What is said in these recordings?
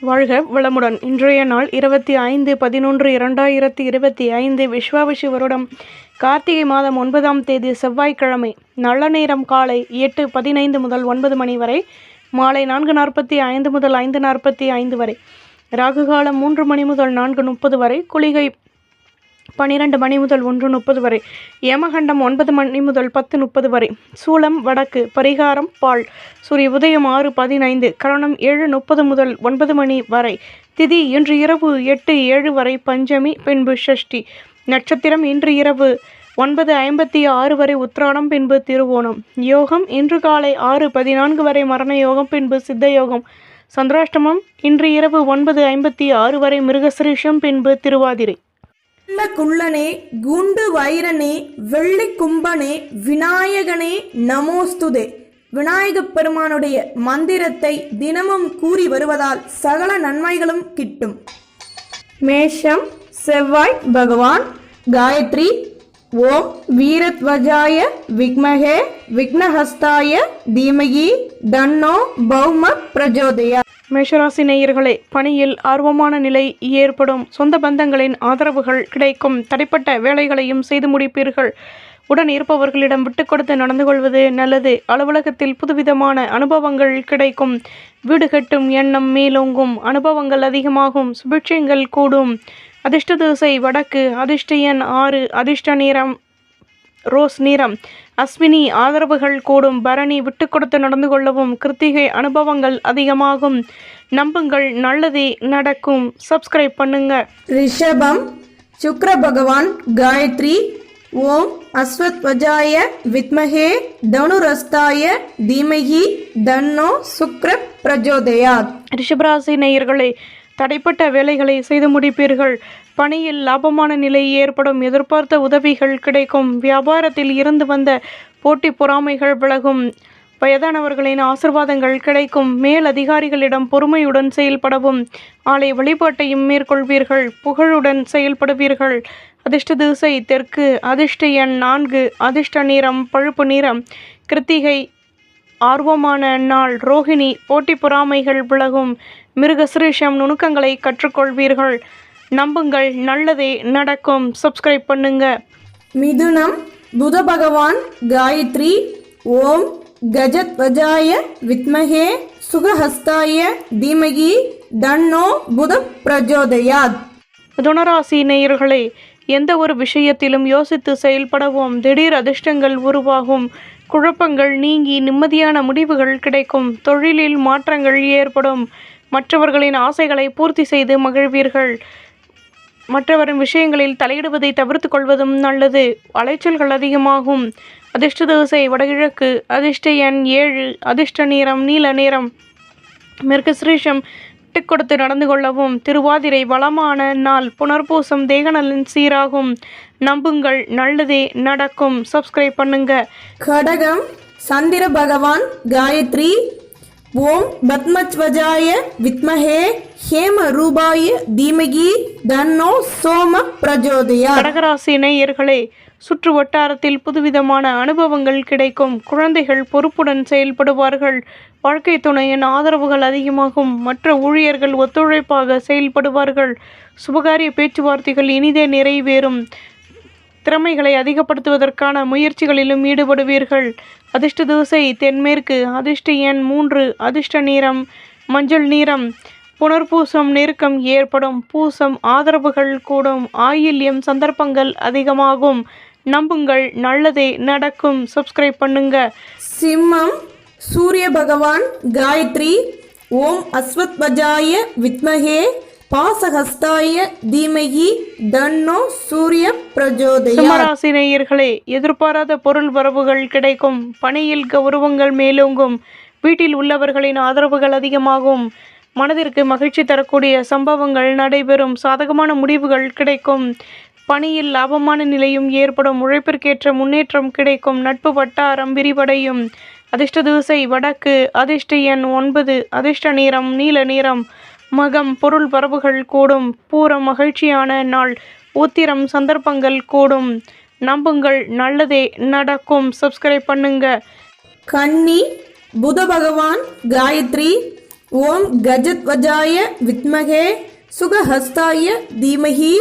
வாழ்க வளமுடன். இன்றைய நாள் இருபத்தி ஐந்து பதினொன்று இரண்டாயிரத்தி இருபத்தி ஐந்து விஸ்வாவிஷு வருடம். கார்த்திகை மாதம் ஒன்பதாம் தேதி செவ்வாய்க்கிழமை நல்ல நேரம் காலை எட்டு பதினைந்து முதல் ஒன்பது மணி வரை மாலை நான்கு நாற்பத்தி ஐந்து முதல் ஐந்து நாற்பத்தி ஐந்து வரை ராகு காலம் மூன்று மணி முதல் நான்கு முப்பது வரை குளிகை பன்னிரண்டு மணி முதல் ஒன்று முப்பது வரை யமகண்டம் ஒன்பது மணி முதல் பத்து முப்பது வரை சூளம் வடக்கு பரிகாரம் பால் சூரிய உதயம் ஆறு பதினைந்து கரணம் ஏழு முப்பது முதல் ஒன்பது மணி வரை திதி இன்று இரவு எட்டு ஏழு வரை பஞ்சமி பின்பு ஷஷ்டி நட்சத்திரம் இன்று இரவு ஒன்பது ஐம்பத்தி ஆறு வரை உத்ராடம் பின்பு திருவோணம் யோகம் இன்று காலை ஆறு பதினான்கு வரை மரண யோகம் பின்பு சித்த யோகம் சந்திராஷ்டமம் இன்று இரவு ஒன்பது ஐம்பத்தி ஆறு வரை மிருகசிரீஷம் பின்பு திருவாதிரை. குள்ளனே குண்டு வைரனே வெள்ளி கும்பனே விநாயகனே நமோஸ்துதே. விநாயகப் பெருமானுடைய மந்திரத்தை தினமும் கூறி வருவதால் சகல நன்மைகளும் கிட்டும். மேஷம் செவ்வாய் பகவான் காயத்ரி ஓம் வீரத்வஜாய விக்மகே விக்னஹஸ்தாய தீமகி தன்னோ பௌம பிரஜோதயா. மேஷராசி நேயர்களே பணியில் ஆர்வமான நிலை ஏற்படும். சொந்த பந்தங்களின் ஆதரவுகள் கிடைக்கும். தடைப்பட்ட வேலைகளையும் செய்து முடிப்பீர்கள். உடன் இருப்பவர்களிடம் விட்டு கொடுத்து நடந்து கொள்வது நல்லது. அலுவலகத்தில் புதுவிதமான அனுபவங்கள் கிடைக்கும். வீடு கட்டும் எண்ணம் மேலோங்கும். அனுபவங்கள் அதிகமாகும். சுபிட்சங்கள் கூடும். அதிர்ஷ்ட திசை வடக்கு அதிர்ஷ்ட எண் ஆறு அதிர்ஷ்ட நிறம் ரோஸ் நிறம். அஸ்வினி ஆதரவுகள் கூடும். பரணி விட்டு கொடுத்து நடந்து கொள்ளவும் கிருத்திகை அனுபவங்கள் அதிகமாகும். நம்புங்கள் நல்லதே நடக்கும். சப்ஸ்கிரைப் பண்ணுங்க. ரிஷபம் சுக்ர பகவான் காயத்ரி ஓம் அஸ்வத்வஜாய வித்மகே தனுரஸ்தாய தீமகி தன்னோ சுக்ர பிரஜோதயாத். ரிஷபராசி நேயர்களே தடைப்பட்ட வேலைகளை செய்து முடிப்பீர்கள். பணியில் லாபமான நிலை ஏற்படும் எதிர்பார்த்த உதவிகள் கிடைக்கும். வியாபாரத்தில் இருந்து வந்த போட்டி பொறாமைகள் விலகும். வயதானவர்களின் ஆசிர்வாதங்கள் கிடைக்கும். மேல் அதிகாரிகளிடம் பொறுமையுடன் செயல்படவும். ஆலை வழிபாட்டையும் மேற்கொள்வீர்கள். புகழுடன் செயல்படுவீர்கள். அதிர்ஷ்ட திசை தெற்கு. அதிர்ஷ்ட எண் நான்கு. அதிர்ஷ்ட நிறம் பழுப்பு நிறம். கிருத்திகை ஆர்வமான நாள். ரோஹிணி போட்டி பொறாமைகள் விலகும். மிருகசிரீஷம் நுணுக்கங்களை கற்றுக்கொள்வீர்கள். நம்புங்கள் நல்லதே நடக்கும். சப்ஸ்கிரைப் பண்ணுங்க. மிதுனம் புத பகவான் காயத்ரி ஓம் கஜத்வஜாய வித்மகே சுகஹஸ்தாய தீமகி தன்னோ புத பிரஜோதயாத். துணராசி நேயர்களே எந்த ஒரு விஷயத்திலும் யோசித்து செயல்படவும் திடீர் அதிர்ஷ்டங்கள் உருவாகும். குழப்பங்கள் நீங்கி நிம்மதியான முடிவுகள் கிடைக்கும். தொழிலில் மாற்றங்கள் ஏற்படும். மற்றவர்களின் ஆசைகளை பூர்த்தி செய்து மகிழ்வீர்கள். மற்றவரின் விஷயங்களில் தலையிடுவதை தவிர்த்து கொள்வதும் நல்லது. அலைச்சல்கள் அதிகமாகும். அதிர்ஷ்ட தோசை வடகிழக்கு. அதிர்ஷ்ட எண் ஏழு. அதிர்ஷ்ட நேரம் நீல நிறம். மிருகசிரீஷம் விட்டு கொடுத்து நடந்து கொள்ளவும் திருவாதிரை வளமான நாள் புனர்பூசம் தேகநலன் சீராகும். நம்புங்கள் நல்லதே நடக்கும். சப்ஸ்கிரைப் பண்ணுங்க. கடகம் சந்திர பகவான் காயத்ரி ஓம் பத்மத்வஜாய வித்மஹே ஹேம ரூபாய தீமகி தன்னோ சோம பிரஜோதயா. கடகராசி நேயர்களே சுற்று வட்டாரத்தில் புதுவிதமான அனுபவங்கள் கிடைக்கும். குழந்தைகள் பொறுப்புடன் செயல்படுவார்கள். வாழ்க்கை துணையின் ஆதரவுகள் அதிகமாகும். மற்ற ஊழியர்கள் ஒத்துழைப்பாக செயல்படுவார்கள். சுபகாரிய பேச்சுவார்த்தைகள் இனிதே நிறைவேறும். திறமைகளை அதிகப்படுத்துவதற்கான முயற்சிகளிலும் ஈடுபடுவீர்கள். அதிர்ஷ்ட தோசை தென்மேற்கு அதிர்ஷ்ட எண் மூன்று அதிர்ஷ்ட நிறம் மஞ்சள் நிறம். புனர்பூசம் நெருக்கம் ஏற்படும். பூசம் ஆதரவுகள் கூடும். ஆயில்யம் சந்தர்ப்பங்கள் அதிகமாகும். நம்புங்கள். நல்லதே நடக்கும். சப்ஸ்கிரைப் பண்ணுங்க. சிம்மம் சூரிய பகவான் காயத்ரி ஓம் அஸ்வத்வஜாய வித்மஹே பாசஹஸ்தாய தீமகி தன்னோ சூரிய பிரஜோதயா. சிம்மராசி நேயர்களே எதிர்பாராத பொருள் வரவுகள் கிடைக்கும். பணியில் கௌரவங்கள் மேலோங்கும். வீட்டில் உள்ளவர்களின் ஆதரவுகள் அதிகமாகும். மனதிற்கு மகிழ்ச்சி தரக்கூடிய சம்பவங்கள் நடைபெறும். சாதகமான முடிவுகள் கிடைக்கும். பணியில் லாபமான நிலையும் ஏற்படும். உழைப்பிற்கேற்ற முன்னேற்றம் கிடைக்கும். நட்பு வட்டாரம் விரிவடையும். அதிர்ஷ்ட திசை வடக்கு. அதிர்ஷ்ட எண் ஒன்பது. அதிர்ஷ்ட நிறம் நீல நிறம் மகம் பொருள் வரவுகள் கூடும். பூரம் மகிழ்ச்சியான நாள். உத்திரம் சந்தர்ப்பங்கள் கூடும். நம்புங்கள் நல்லதே நடக்கும். சப்ஸ்கிரைப் பண்ணுங்க. கன்னி புத பகவான் காயத்ரி ஓம் கஜத்வஜாய வித்மகே சுகஹஸ்தாய தீமஹி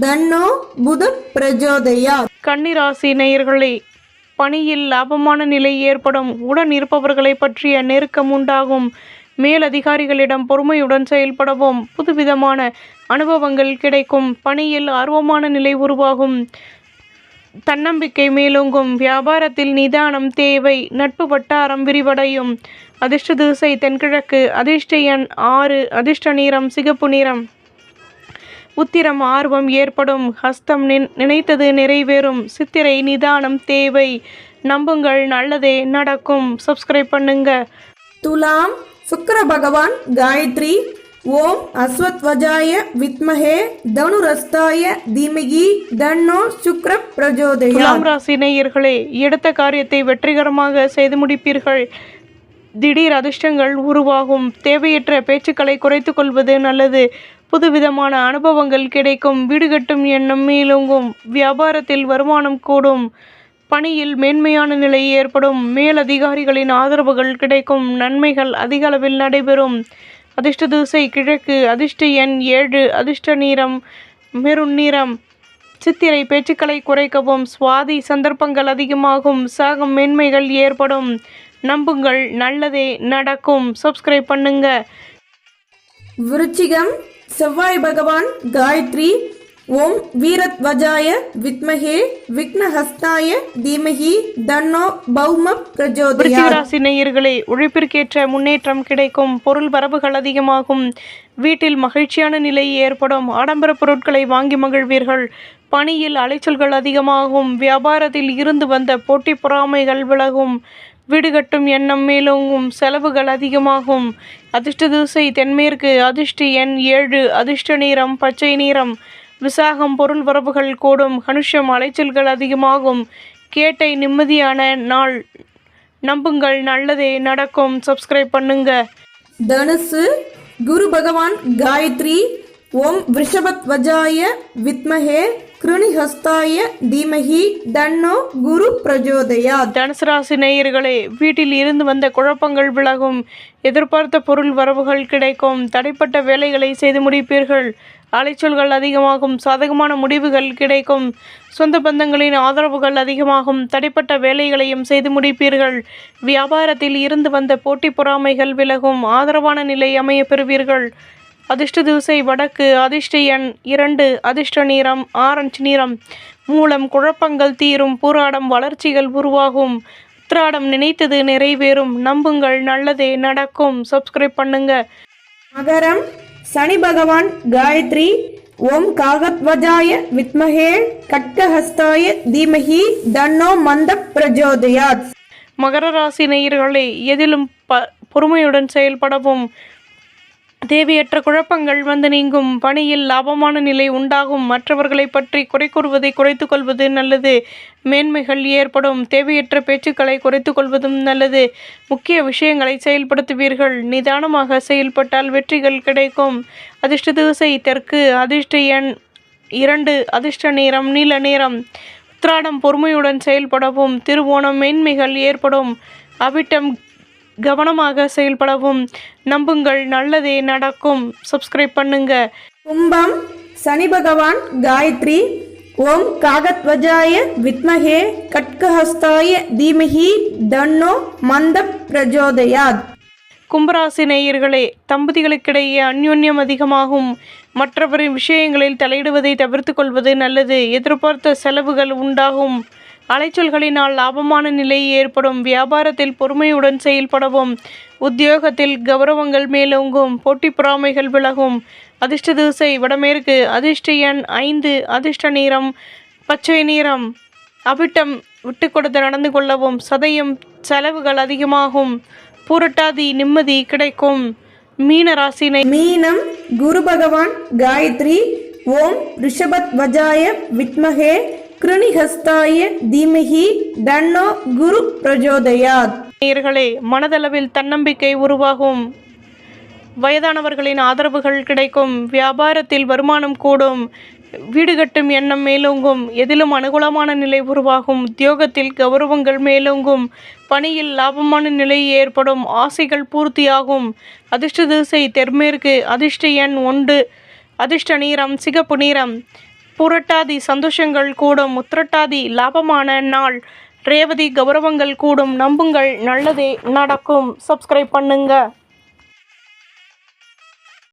தன்னோ புத பிரஜோதயா கன்னிராசி நேயர்களே பணியில் லாபமான நிலை ஏற்படும். உடன் இருப்பவர்களை பற்றிய நெருக்கம் உண்டாகும். மேலதிகாரிகளிடம் பொறுமையுடன் செயல்படவும் புதுவிதமான அனுபவங்கள் கிடைக்கும். பணியில் ஆர்வமான நிலை உருவாகும். தன்னம்பிக்கை மேலோங்கும். வியாபாரத்தில் நிதானம் தேவை நட்பு வட்டாரம் விரிவடையும். அதிர்ஷ்ட திசை தென்கிழக்கு அதிர்ஷ்ட எண் ஆறு அதிர்ஷ்ட நிறம் சிகப்பு நிறம். உத்திரம் ஆர்வம் ஏற்படும். ஹஸ்தம் நின் நினைத்தது நிறைவேறும். சித்திரை நிதானம் தேவை. நம்புங்கள் நல்லதே நடக்கும். சப்ஸ்கிரைப் பண்ணுங்க. துலாம் சுக்கிர பகவான் காயத்ரி. ஓம் அஸ்வத்வஜாய வித்மஹே தனுரஸ்தாய தீமகி தன்னோ சுக்ர பிரஜோதயா. துலாம் ராசி நேயர்களே எடுத்த காரியத்தை வெற்றிகரமாக செய்து முடிப்பீர்கள். திடீர் அதிர்ஷ்டங்கள் உருவாகும். தேவையற்ற பேச்சுக்களை குறைத்துக் கொள்வது நல்லது. புதுவிதமான அனுபவங்கள் கிடைக்கும். வீடு கட்டும் எண்ணம் மேலோங்கும். வியாபாரத்தில் வருமானம் கூடும். பணியில் மேன்மையான நிலை ஏற்படும். மேலதிகாரிகளின் ஆதரவுகள் கிடைக்கும். நன்மைகள் அதிக அளவில் நடைபெறும். அதிர்ஷ்ட தூசை கிழக்கு அதிர்ஷ்ட எண் ஏழு அதிர்ஷ்ட நீரம் மெருண் நிறம். சித்திரை பேச்சுக்களை குறைக்கவும். சுவாதி சந்தர்ப்பங்கள் அதிகமாகும். சாகம் மேன்மைகள் ஏற்படும். நம்புங்கள். நல்லதே நடக்கும். சப்ஸ்கிரைப் பண்ணுங்க. விருச்சிகம் செவ்வாய் பகவான் காயத்ரி ஓம் வீரத்வஜாய வித்மகே விக்னஹஸ்தாய தீமகி தன்னோ பௌம பிரஜோதயா நேயர்களே உழைப்பிற்கேற்ற முன்னேற்றம் கிடைக்கும் பொருள் வரவுகள் அதிகமாகும். வீட்டில் மகிழ்ச்சியான நிலை ஏற்படும். ஆடம்பர பொருட்களை வாங்கி மகிழ்வீர்கள். பணியில் அலைச்சல்கள் அதிகமாகும். வியாபாரத்தில் இருந்து வந்த போட்டி பொறாமைகள் விலகும். வீடு கட்டும் எண்ணம் மேலோங்கும் செலவுகள் அதிகமாகும். அதிர்ஷ்ட தூசை தென்மேற்கு அதிர்ஷ்ட எண் ஏழு அதிர்ஷ்ட நீரம் பச்சை நிறம். விசாகம் பொருள் வரவுகள் கூடும் கனுஷம் அலைச்சல்கள் அதிகமாகும். கேட்டை நிம்மதியான நாள். நம்புங்கள் நல்லதே நடக்கும். சப்ஸ்கிரைப் பண்ணுங்க. தனுசு குரு பகவான் காயத்ரி ஓம் விஷபத்வஜாய வித்மஹே கிருணிஹஸ்தாய தீமஹி தன்னோ குரு பிரஜோதயா தனுசு ராசி நேயர்களே வீட்டில் இருந்து வந்த குழப்பங்கள் விலகும். எதிர்பார்த்த பொருள் வரவுகள் கிடைக்கும். தடைப்பட்ட வேலைகளை செய்து முடிப்பீர்கள். அலைச்சல்கள் அதிகமாகும். சாதகமான முடிவுகள் கிடைக்கும். சொந்த பந்தங்களின் ஆதரவுகள் அதிகமாகும். தடைப்பட்ட வேலைகளையும் செய்து முடிப்பீர்கள். வியாபாரத்தில் இருந்து வந்த போட்டி பொறாமைகள் விலகும். ஆதரவான நிலை அமைய பெறுவீர்கள். அதிர்ஷ்ட திசை வடக்கு அதிர்ஷ்ட எண் இரண்டு அதிர்ஷ்ட நிறம் ஆரஞ்சு நிறம். மூலம் குழப்பங்கள் தீரும் பூராடம் வளர்ச்சிகள் உருவாகும். உத்திராடம் நினைத்தது நிறைவேறும் நம்புங்கள் நல்லதே நடக்கும். சப்ஸ்கிரைப் பண்ணுங்க. மகரம் சனி பகவான் காயத்ரி ஓம் காகத்வஜாய வித்மஹே கட்கஹஸ்தாய தீமஹி தன்னோ மந்த பிரஜோதயாத். மகர ராசி நேயர்களே எதிலும் ப பொறுமையுடன் செயல்படவும். தேவையற்ற குழப்பங்கள் வந்து நீங்கும். பணியில் லாபமான நிலை உண்டாகும். மற்றவர்களை பற்றி குறை கூறுவதை குறைத்து கொள்வது நல்லது. மேன்மைகள் ஏற்படும். தேவையற்ற பேச்சுக்களை குறைத்து கொள்வதும் நல்லது. முக்கிய விஷயங்களை செயல்படுத்துவீர்கள். நிதானமாக செயல்பட்டால் வெற்றிகள் கிடைக்கும். அதிர்ஷ்ட திசை தெற்கு அதிர்ஷ்ட எண் இரண்டு அதிர்ஷ்ட நேரம் நீல நேரம் உத்திராடம் பொறுமையுடன் செயல்படவும். திருவோணம் மேன்மைகள் ஏற்படும். அவிட்டம் கவனமாக செயல்படவும். நம்புங்கள் நல்லதே நடக்கும். சப்ஸ்கிரைப் பண்ணுங்க. கும்பம் சனி பகவான் காயத்ரி. ஓம் காகத்வஜாய வித்மஹே கட்கஹஸ்தாய தீமஹி தன்னோ மந்த பிரஜோதயாத். கும்பராசி நேயர்களே தம்பதிகளுக்கிடையே அந்யோன்யம் அதிகமாகும். மற்றவரின் விஷயங்களில் தலையிடுவதை தவிர்த்து கொள்வது நல்லது. எதிர்பார்த்த செலவுகள் உண்டாகும். அலைச்சல்களினால் லாபமான நிலை ஏற்படும். வியாபாரத்தில் பொறுமையுடன் செயல்படவும். உத்தியோகத்தில் கௌரவங்கள் மேலோங்கும். போட்டி பொறாமைகள் விலகும். அதிர்ஷ்ட திசை வடமேற்கு. அதிர்ஷ்ட எண் ஐந்து. அதிர்ஷ்ட நிறம் பச்சை நிறம். அவிட்டம் விட்டு கொடுத்து நடந்து கொள்ளவும். சதயம் செலவுகள் அதிகமாகும். பூரட்டாதி நிம்மதி கிடைக்கும். மீன ராசினை மீனம் குரு பகவான் காயத்ரி ஓம் ரிஷபத் வஜாய வித்மகே கிருணிஹஸ்தாய தீமகி தன்னோ குரு பிரஜோதயாத். நேயர்களே மனதளவில் தன்னம்பிக்கை உருவாகும். வயதானவர்களின் ஆதரவுகள் கிடைக்கும். வியாபாரத்தில் வருமானம் கூடும். வீடு கட்டும் எண்ணம் மேலோங்கும். எதிலும் அனுகூலமான நிலை உருவாகும். உத்தியோகத்தில் கௌரவங்கள் மேலோங்கும். பணியில் லாபமான நிலை ஏற்படும். ஆசைகள் பூர்த்தியாகும். அதிர்ஷ்ட திசை தென்மேற்கு அதிர்ஷ்ட எண் ஒன்று. அதிர்ஷ்ட நீரம் சிகப்பு நீரம். புரட்டாதி சந்தோஷங்கள் கூடும் உத்திரட்டாதி லாபமான நாள். ரேவதி கௌரவங்கள் கூடும் நம்புங்கள் நல்லதே நடக்கும். சப்ஸ்கிரைப் பண்ணுங்கள்